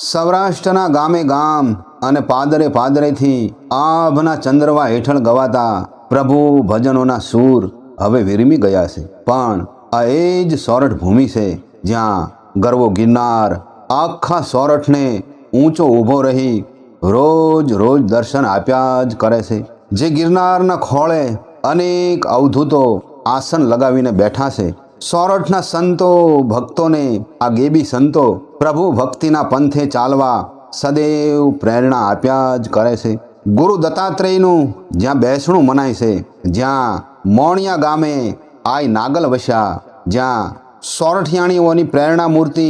સૌરાષ્ટ્રના ગામે ગામ અને પાદરે પાદરેથી આભના ચંદ્રવા હેઠળ ગવાતા પ્રભુ ભજનોના સૂર હવે વિરમી ગયા છે. પણ આ એ જ સોરઠ ભૂમિ છે જ્યાં ગરવો ગિરનાર આખા સોરઠને ઊંચો ઊભો રહી રોજ રોજ દર્શન આપ્યા જ કરે છે. જે ગિરનારના ખોળે અનેક અવધૂતો આસન લગાવીને બેઠા છે સોરઠના સંતો, ભક્તોને, આ ગેબી સંતો, પ્રભુ ભક્તિના પંથે ચાલવા સદૈવ પ્રેરણા આપ્યા જ કરે છે. ગુરુ દત્તાત્રેયનું જ્યાં બેસણું મનાય છે, જ્યાં મોણિયા ગામે આય નાગલ વસ્યા, જ્યાં સોરઠિયાણીઓની પ્રેરણા મૂર્તિ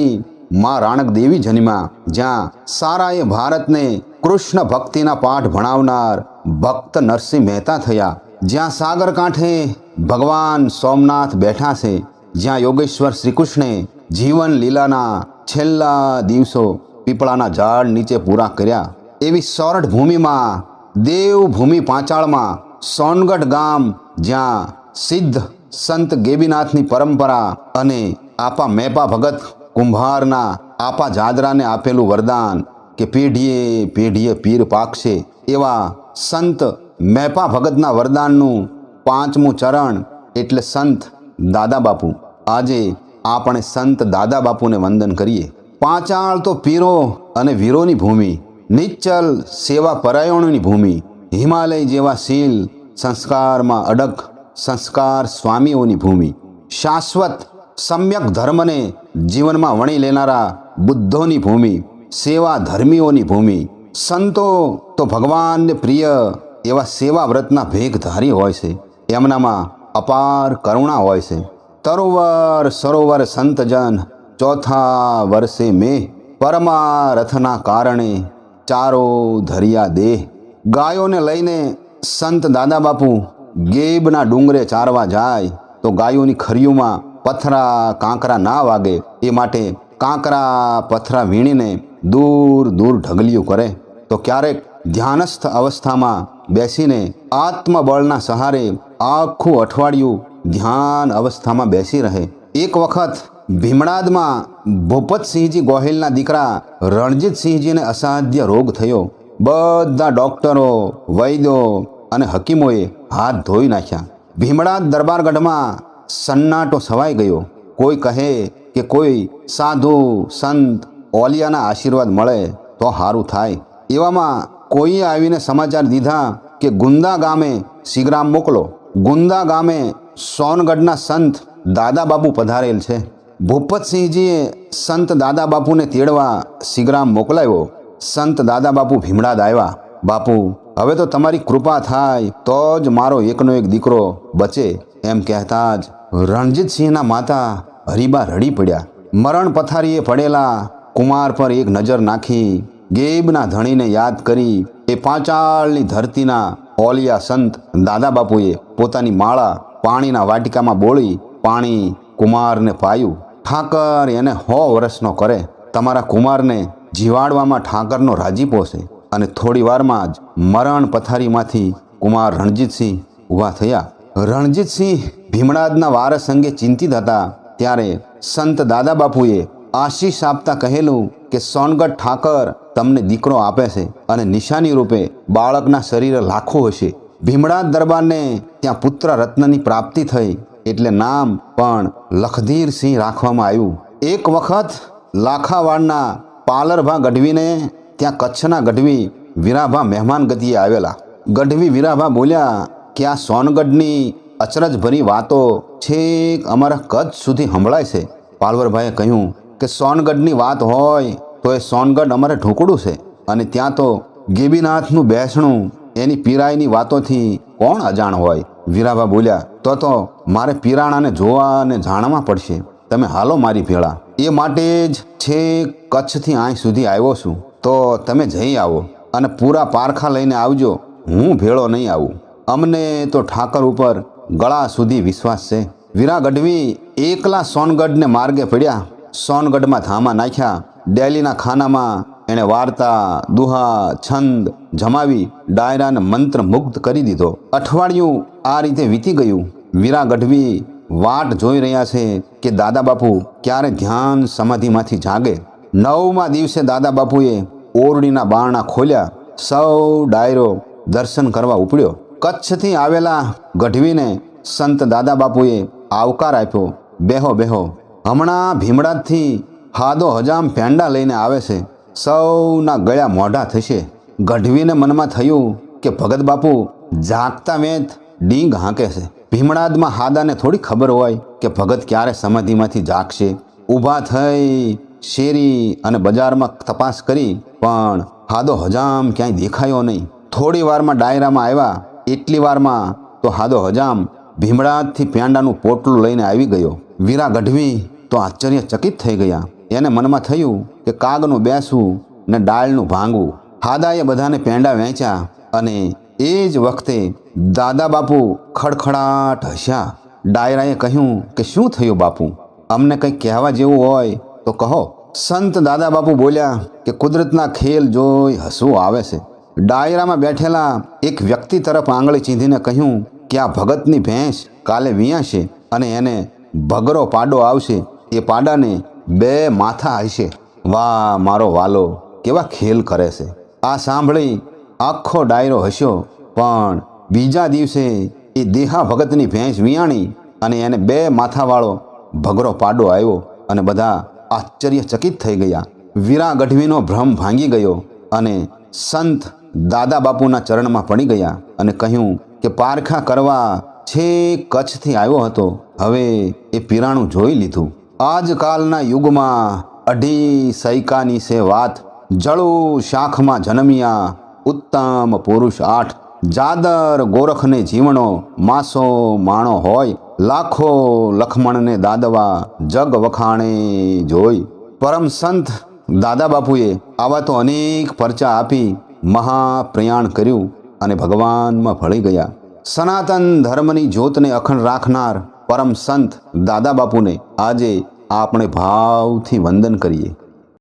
માં રાણક દેવી જન્મા, જ્યાં સારાએ ભારતને કૃષ્ણ ભક્તિના પાઠ ભણાવનાર ભક્ત નરસિંહ મહેતા થયા, જ્યાં સાગર કાંઠે ભગવાન સોમનાથ બેઠા છે જ્યાં યોગેશ્વર શ્રીકૃષ્ણે જીવન લીલાના છેલ્લા દિવસો પીપળાના ઝાડ નીચે પૂરા કર્યા. એવી સોરઠ ભૂમિમાં, દેવભૂમિ પાંચાળમાં, સોનગઢ ગામ જ્યાં સિદ્ધ સંત ગેબીનાથની પરંપરા અને આપા મેપા ભગત કુંભારના આપા જાદરાને આપેલું વરદાન કે પેઢીએ પેઢીએ પીર પાકશે એવા સંત મેપા ભગતના વરદાનનું પાંચમું ચરણ એટલે સંત દાદા બાપુ. આજે આપણે સંત દાદા બાપુને વંદન કરીએ. પાંચાળ તો પીરો અને વીરોની ભૂમિ નિશ્ચલ સેવા પરાયણોની ભૂમિ, હિમાલય જેવા શીલ, સંસ્કારમાં અડગ સંસ્કાર સ્વામીઓની ભૂમિ. શાશ્વત, સમ્યક ધર્મને જીવનમાં વણી લેનારા બુદ્ધોની ભૂમિ, સેવા ધર્મીઓની ભૂમિ. સંતો તો ભગવાનને પ્રિય એવા સેવા વ્રતના ભેગધારી હોય છે. એમનામાં અપાર કરુણા હોય છે. તરોવર સરોવર સંતજન ચોથા વર્ષે મેં. પરમારથના કારણે ચારો ધરિયા દેહ. ગાયોને લઈને સંત દાદા બાપુ ગેબના ડુંગરે ચારવા જાય તો ગાયોની ખરીઓમાં પથરા કાંકરા ના વાગે. એ માટે કાંકરા પથરા વીણીને દૂર દૂર ઢગલિયું કરે. તો ક્યારેક ધ્યાનસ્થ અવસ્થામાં બેસીને આત્મબળના સહારે આખું અઠવાડિયું ધ્યાન અવસ્થામાં બેસી રહે. એક વખત ભીમણાદમાં ભૂપતસિંહજી ગોહિલના દીકરા રણજીતસિંહજીને અસાધ્ય રોગ થયો. બધા ડોક્ટરો, વૈદ્યો અને હકીમોએ હાથ ધોઈ નાખ્યા. ભીમડાદ દરબારગઢમાં સન્નાટો છવાઈ ગયો. કોઈ કહે કે કોઈ સાધુ, સંત ઓલિયાના આશીર્વાદ મળે તો સારું થાય. એવામાં કોઈએ આવીને સમાચાર દીધા કે ગુંદા ગામે શિગરામ મોકલો. ગુંદા ગામે સોનગઢના સંત દાદા બાપુ પધારેલ છે. ભૂપતસિંહજીએ સંત દાદા બાપુને તેડવા સિગ્રામ મોકલાવ્યો સંત દાદા બાપુ ભીમડાદ આવ્યા. બાપુ, હવે તો તમારી કૃપા થાય, તો જ મારો એકનો એક દીકરો બચે. એમ કહેતા જ રણજીતસિંહના માતા હરીબા રડી પડ્યા. મરણ પથારીએ પડેલા કુમાર પર એક નજર નાખી, ગેબના ધણીને યાદ કરી, એ પાંચાળની ધરતીના ઓલિયા સંત દાદા બાપુએ પોતાની માળા પાણીના વાટિકામાં બોળી પાણી કુમારને પાયું. ઠાકર એને હો વર્ષનો કરે. તમારા કુમારને જીવાડવામાં ઠાકરનો રાજીપો છે અને થોડી વારમાં જ મરણ પથારીમાંથી કુમાર રણજીતસિંહ ઊભા થયા. રણજીતસિંહ ભીમડાદના વારસ અંગે ચિંતિત હતા ત્યારે સંત દાદા બાપુએ આશીષ આપતા કહેલું કે, સોનગઢ ઠાકર તમને દીકરો આપે છે અને નિશાની રૂપે બાળકના શરીર લાખો હશે. ભીમડાદ દરબારને ત્યાં પુત્ર રત્નની પ્રાપ્તિ થઈ એટલે નામ પણ લખધીરસિંહ રાખવામાં આવ્યું. એક વખત લાખાવાડના પાલરભા ગઢવીને ત્યાં કચ્છના ગઢવી વીરાભા મહેમાન ગતિએ આવેલા. ગઢવી વીરાભા બોલ્યા કે આ સોનગઢની અચરજભરી વાતો છેક અમારા કચ્છ સુધી સંભળાય છે. પાલવરભાઈએ કહ્યું કે, સોનગઢની વાત હોય તો એ સોનગઢ અમારે ઢોકળું છે અને ત્યાં તો ગેબીનાથનું બેસણું એની પીરાઈની વાતોથી કોણ અજાણ હોય? વીરાભા બોલ્યા, તો તો મારે પીરાણાને જોવા અને જાણવા પડશે. તમે હાલો મારી ભેળા. એ માટે જ છે કચ્છથી અહીં સુધી આવ્યો છું. તો તમે જઈ આવો અને પૂરા પારખા લઈને આવજો. હું ભેળો નહીં આવું. અમને તો ઠાકર ઉપર ગળા સુધી વિશ્વાસ છે. વીરા ગઢવી એકલા સોનગઢને માર્ગે પડ્યા. સોનગઢમાં ધામા નાખ્યા. ડેલીના ખાનામાં એણે વાર્તા, દુહા, છંદ જમાવી ડાયરાને મંત્ર મુગ્ધ કરી દીધો. અઠવાડિયું આ રીતે વીતી ગયું. વીરા ગઢવી વાટ જોઈ રહ્યા છે કે દાદા બાપુ ક્યારે ધ્યાન સમાધિમાંથી જાગે. નવમા દિવસે દાદા બાપુએ ઓરડીના બારણા ખોલ્યા. સૌ ડાયરો દર્શન કરવા ઉપડ્યો. કચ્છથી આવેલા ગઢવીને સંત દાદા બાપુએ આવકાર આપ્યો. બેહો બેહો. હમણાં ભીમડાથી હાદો હજામ પેંડા લઈને આવે છે. સૌના ગળ્યા મોઢા થશે. ગઢવીને મનમાં થયું કે ભગત બાપુ જાગતા વેંત ડીંગ હાંકે છે. ભીમડાદમાં હાદાને થોડી ખબર હોય કે ભગત ક્યારે સમાધિમાંથી જાગશે. ઊભા થઈ શેરી અને બજારમાં તપાસ કરી, પણ હાદો હજામ ક્યાંય દેખાયો નહીં. થોડી વારમાં ડાયરામાં આવ્યા, એટલી વારમાં તો હાદો હજામ ભીમડાદથી પેંડાનું પોટલું લઈને આવી ગયો. વીરા ગઢવી તો આશ્ચર્યચકિત થઈ ગયા. એને મનમાં થયું કે કાગનું બેસવું ને ડાળનું ભાંગવું. હાદાએ બધાને પેંડા વેચ્યા અને એ જ વખતે દાદા બાપુ ખડખડાટ હસ્યા. ડાયરાએ કહ્યું કે શું થયું બાપુ? અમને કંઈક કહેવા જેવું હોય તો કહો. સંત દાદા બાપુ બોલ્યા કે કુદરતના ખેલ જોઈ હસવું આવે છે. ડાયરામાં બેઠેલા એક વ્યક્તિ તરફ આંગળી ચીંધીને કહ્યું કે આ ભગતની ભેંસ કાલે વિયાશે અને એને ભગરો પાડો આવશે. એ પાડાને બે માથા હશે. વાહ, મારો વાલો, કેવા ખેલ કરે છે. આ સાંભળી આખો ડાયરો હસ્યો. પણ બીજા દિવસે એ દેહા ભગતની ભેંસ વિયાણી અને એને બે માથાવાળો ભગરો પાડો આવ્યો અને બધા આશ્ચર્યચકિત થઈ ગયા. વીરા ગઢવીનો ભ્રમ ભાંગી ગયો અને સંત દાદા બાપુના ચરણમાં પડી ગયા અને કહ્યું કે પારખા કરવા છે કચ્છથી આવ્યો હતો. હવે એ પીરાણું જોઈ લીધું. આજકાલના યુગમાં અઢી સૈકાની છે વાત જળું શાખમાં જન્મ્યા ઉત્તમ પુરુષ આઠ. જાદર ગોરખને જીવણો માસો માણો હોય. લાખો લખમણને દાદવા જગ વખાણે જોઈ. પરમ સંત દાદા બાપુએ આવા તો અનેક પરચા આપી મહાપ્રયાણ કર્યું અને ભગવાનમાં ભળી ગયા. સનાતન ધર્મની જ્યોતને અખંડ રાખનાર પરમ સંત દાદા બાપુને આજે આપણે ભાવથી વંદન કરીએ.